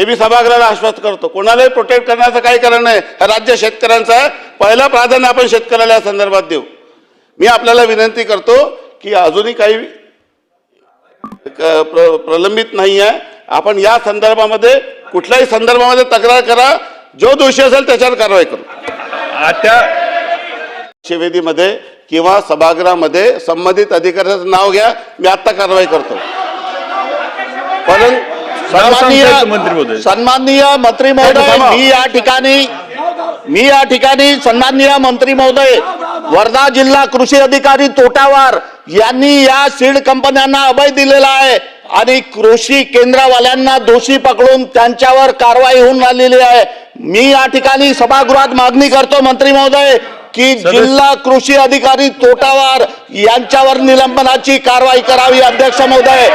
हे मी सभागृहाला आश्वस्त करतो. कोणालाही प्रोटेक्ट करण्याचं काही कारण नाही. हा राज्य शेतकऱ्यांचा आहे. पहिलं प्राधान्य आपण शेतकऱ्याला या संदर्भात देऊ. मी आपल्याला विनंती करतो की अजूनही काही प्र- प्रलंबित नाही आहे. आपण या संदर्भामध्ये कुठल्याही संदर्भामध्ये तक्रार करा. जो दोषी असेल त्याच्यावर कारवाई करू. आता शिवेदीमध्ये किंवा सभागृहामध्ये संबंधित अधिकाऱ्याचं नाव घ्या. मी आत्ता कारवाई करतो. परंतु सन्माननीय सन्माननीय मंत्री महोदय. मी या ठिकाणी मी या ठिकाणी सन्माननीय मंत्री महोदय वर्धा जिल्हा कृषी अधिकारी तोटावार यांनी या सीड कंपन्यांना अभय दिलेला आहे आणि कृषी केंद्रवाल्यांना दोषी पकडून त्यांच्यावर कारवाई होऊन राहिलेली आहे. मी या ठिकाणी सभागृहात मागणी करतो मंत्री महोदय. की जिल्हा कृषी अधिकारी तोटावार यांच्यावर निलंबनाची कारवाई करावी अध्यक्ष महोदय.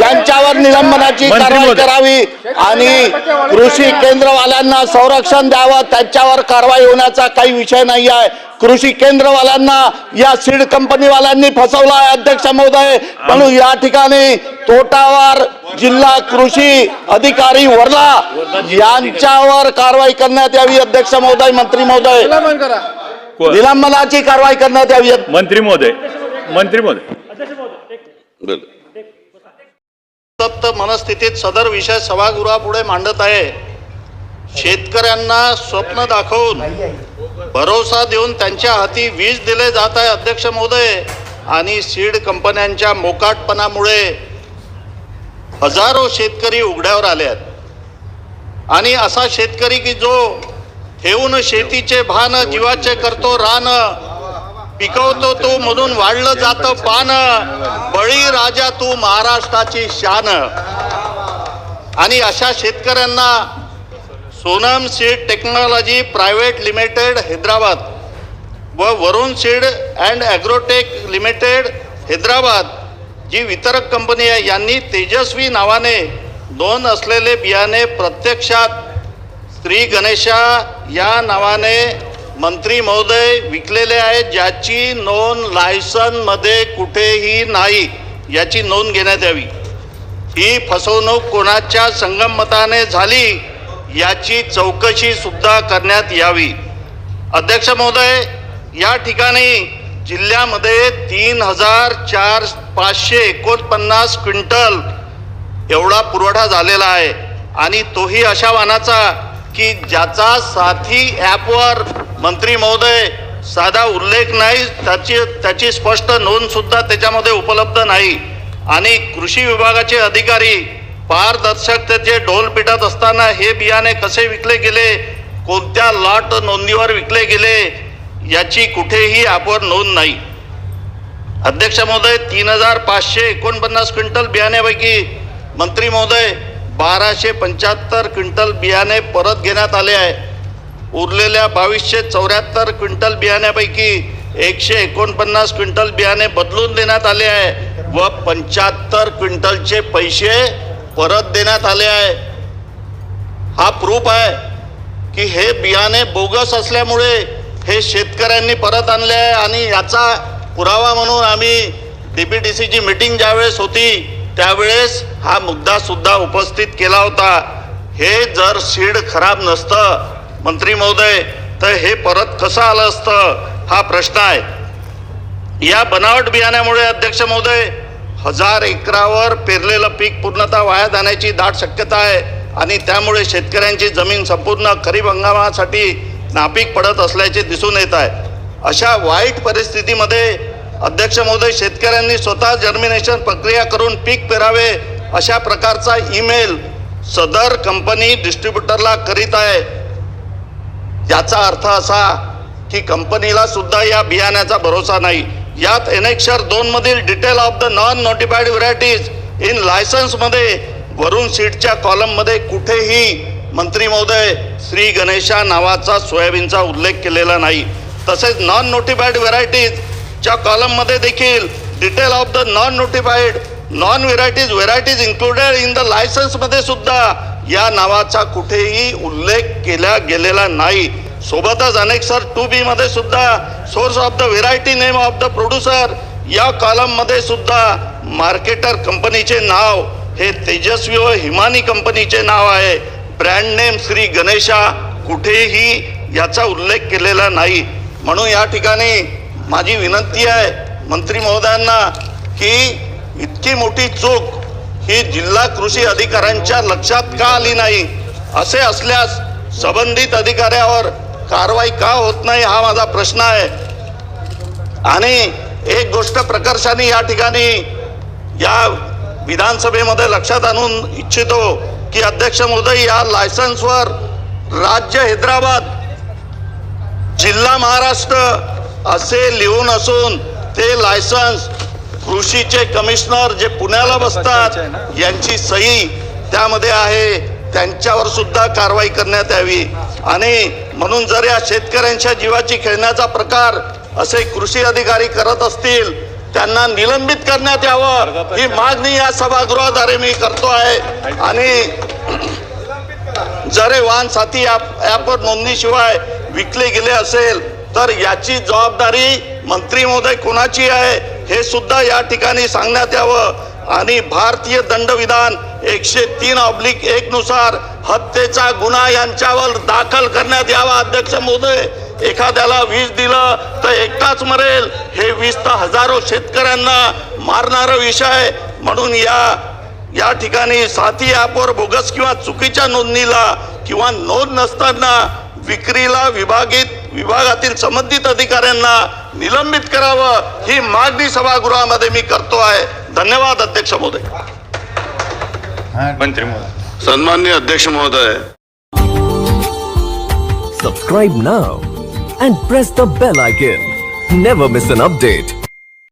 यांच्यावर निलंबनाची कारवाई. करावी आणि कृषी केंद्रवाल्यांना संरक्षण द्यावं त्यांच्यावर कारवाई होण्याचा काही विषय नाही आहे. कृषी केंद्रवाल्यांना या सीड कंपनीवाल्यांनी फसवलं आहे अध्यक्ष महोदय. म्हणून या ठिकाणी तोटावार जिल्हा कृषी अधिकारी वर्धा यांच्यावर कारवाई करण्यात यावी अध्यक्ष महोदय मंत्री महोदय. निलंबनाची कारवाई करण्यात यावी. मंत्री महोदय मंत्री महोदय. तप्त मनस्थितीत सदर विषय सभागृहापुढे मांडत आहे. शेतकऱ्यांना स्वप्न दाखवून भरोसा देऊन त्यांच्या हाती वीज दिले जात आहे अध्यक्ष महोदय. आणि सीड कंपन्यांच्या मोकाटपणामुळे हजारो शेतकरी उघड्यावर आले आहेत. आणि असा शेतकरी की जो ठेवून शेतीचे भान जीवाचे करतो रान. पिकवतो तो म्हणून वाढलं जातं पान. बळी राजा तू महाराष्ट्राची शान. आणि अशा शेतकऱ्यांना Sonam seed technology private limited Hyderabad व Varun seed and agrotech limited Hyderabad जी वितरक कंपनी आहे यांनी तेजस्वी नावाने दोन असलेले बियाणे प्रत्यक्षात श्री गणेशा या नावाने मंत्री महोदय विकलेले आहेत ज्याची नोंद लायसनमध्ये कुठेही नाही याची नोंद घेण्यात यावी. ही फसवणूक कोणाच्या संगमताने झाली याची चौकशी सुद्धा करण्यात यावी. अध्यक्ष महोदय या ठिकाणी जिल्ह्यामध्ये तीन हजार चार पाचशे एकोणपन्नास क्विंटल एवढा पुरवठा झालेला आहे आणि तोही अशा वाहनाचा की ज्याचा साथी ॲपवर मंत्री महोदय साधा उल्लेख नाही त्याची त्याची स्पष्ट नोंदसुद्धा त्याच्यामध्ये उपलब्ध नाही. आणि कृषी विभागाचे अधिकारी पारदर्शक त्याचे ढोल पिटत असताना हे बियाणे कसे विकले गेले कोणत्या लॉट नोंदीवर विकले गेले याची कुठेही ॲपवर नोंद नाही. अध्यक्ष महोदय तीन हजार पाचशे एकोणपन्नास क्विंटल बियाण्यापैकी मंत्री महोदय बाराशे पंच्याहत्तर क्विंटल बियाणे परत घेण्यात आले आहे. उरलेल्या बावीसशे चौऱ्याहत्तर क्विंटल बियाण्यापैकी एकशे एकोणपन्नास क्विंटल बियाणे बदलून देण्यात आले आहे व पंच्याहत्तर क्विंटलचे पैसे परत देण्यात आले आहे. हा प्रूफ आहे की हे बियाणे बोगस असल्यामुळे हे शेतकऱ्यांनी परत आणले आहे आणि याचा पुरावा म्हणून आम्ही डी पी डी सीची मीटिंग ज्यावेळेस होती त्यावेळेस हा मुद्दा सुद्धा उपस्थित केला होता. हे जर सीड खराब नसतं मंत्री महोदय तर हे परत कसं आलं असतं? हा प्रश्न आहे. या बनावट बियाण्यामुळे अध्यक्ष महोदय हजार एकरावर पेरलेलं पीक पूर्णतः वाया जाण्याची दाट शक्यता आहे आणि त्यामुळे शेतकऱ्यांची जमीन संपूर्ण खरीप हंगामासाठी नापीक पडत असल्याचे दिसून येत आहे. अशा वाईट परिस्थितीमध्ये अध्यक्ष महोदय शेतकऱ्यांनी स्वतः जर्मिनेशन प्रक्रिया करून पीक पेरावे अशा प्रकारचा ईमेल सदर कंपनी डिस्ट्रीब्युटरला करीत आहे. याचा अर्थ असा की कंपनीला सुद्धा या बियाण्याचा भरोसा नाही. यात एनेक्शर दोन मधील detail of the non notified varieties in लायसन्समध्ये सीटच्या कॉलममध्ये कुठेही मंत्री महोदय श्री गणेशा नावाचा सोयाबीनचा उल्लेख केलेला नाही. तसेच नॉन नोटिफाईड व्हरायटीज च्या कॉलममध्ये देखील detail of the non notified non varieties varieties included in the लायसन्समध्ये सुद्धा या नावाचा कुठेही उल्लेख केला गेलेला नाही. सोबतच अनेक सर टू बी मध्ये सुद्धा source of the variety name of the producer या कॉलममध्ये सुद्धा मार्केटर कंपनीचे नाव हे तेजस्वी व हिमानी कंपनीचे नाव आहे. ब्रँड नेम श्री गणेशा कुठेही याचा उल्लेख केलेला नाही. म्हणून या ठिकाणी माझी विनंती आहे मंत्री महोदयांना की इतकी मोठी चूक ही जिल्हा कृषी अधिकाऱ्यांच्या लक्षात का आली नाही? असे असल्यास संबंधित अधिकाऱ्यावर कारवाई का होत नाही हा माझा प्रश्न आहे. आणि एक गोष्ट प्रकर्षाने या ठिकाणी या विधानसभेमध्ये लक्षात आणून इच्छितो की अध्यक्ष महोदय या लायसन्सवर राज्य हैदराबाद जिल्हा महाराष्ट्र असे लिहून असून ते लायसन्स कृषीचे कमिशनर जे पुण्याला बसतात यांची सही त्यामध्ये आहे. त्यांच्यावर सुद्धा कारवाई करण्यात यावी. आणि म्हणून जर या शेतकऱ्यांच्या जीवाची खेळण्याचा प्रकार असे कृषी अधिकारी करत असतील त्यांना निलंबित करण्यात यावं. ही मागणी या सभागृहाद्वारे मी करतो आहे. आणि जर वाहन साथी ॲप ॲपवर नोंदणीशिवाय विकले गेले असेल तर याची जबाबदारी मंत्री महोदय कोणाची आहे हे सुद्धा या ठिकाणी सांगण्यात यावं. आणि भारतीय दंडविधान एकशे तीन ऑब्लिक एक नुसार हत्येचा गुन्हा यांच्यावर दाखल करण्यात यावा अध्यक्ष महोदय. एखाद्याला विष दिलं तर एकटाच मरेल. हे विष तर हजारो शेतकऱ्यांना मारणारा विषय म्हणून या या ठिकाणी साथी ॲपवर बोगस किंवा चुकीच्या नोंदणीला किंवा नोंद नसताना विक्रीला विभागित विभागातील संबंधित अधिकाऱ्यांना निलंबित करावं ही मागणी सभागृहामध्ये मी करतो आहे धन्यवाद अध्यक्ष महोदय मंत्री महोदय सन्माननीय अध्यक्ष महोदय Subscribe now and press the bell icon. Never miss an update.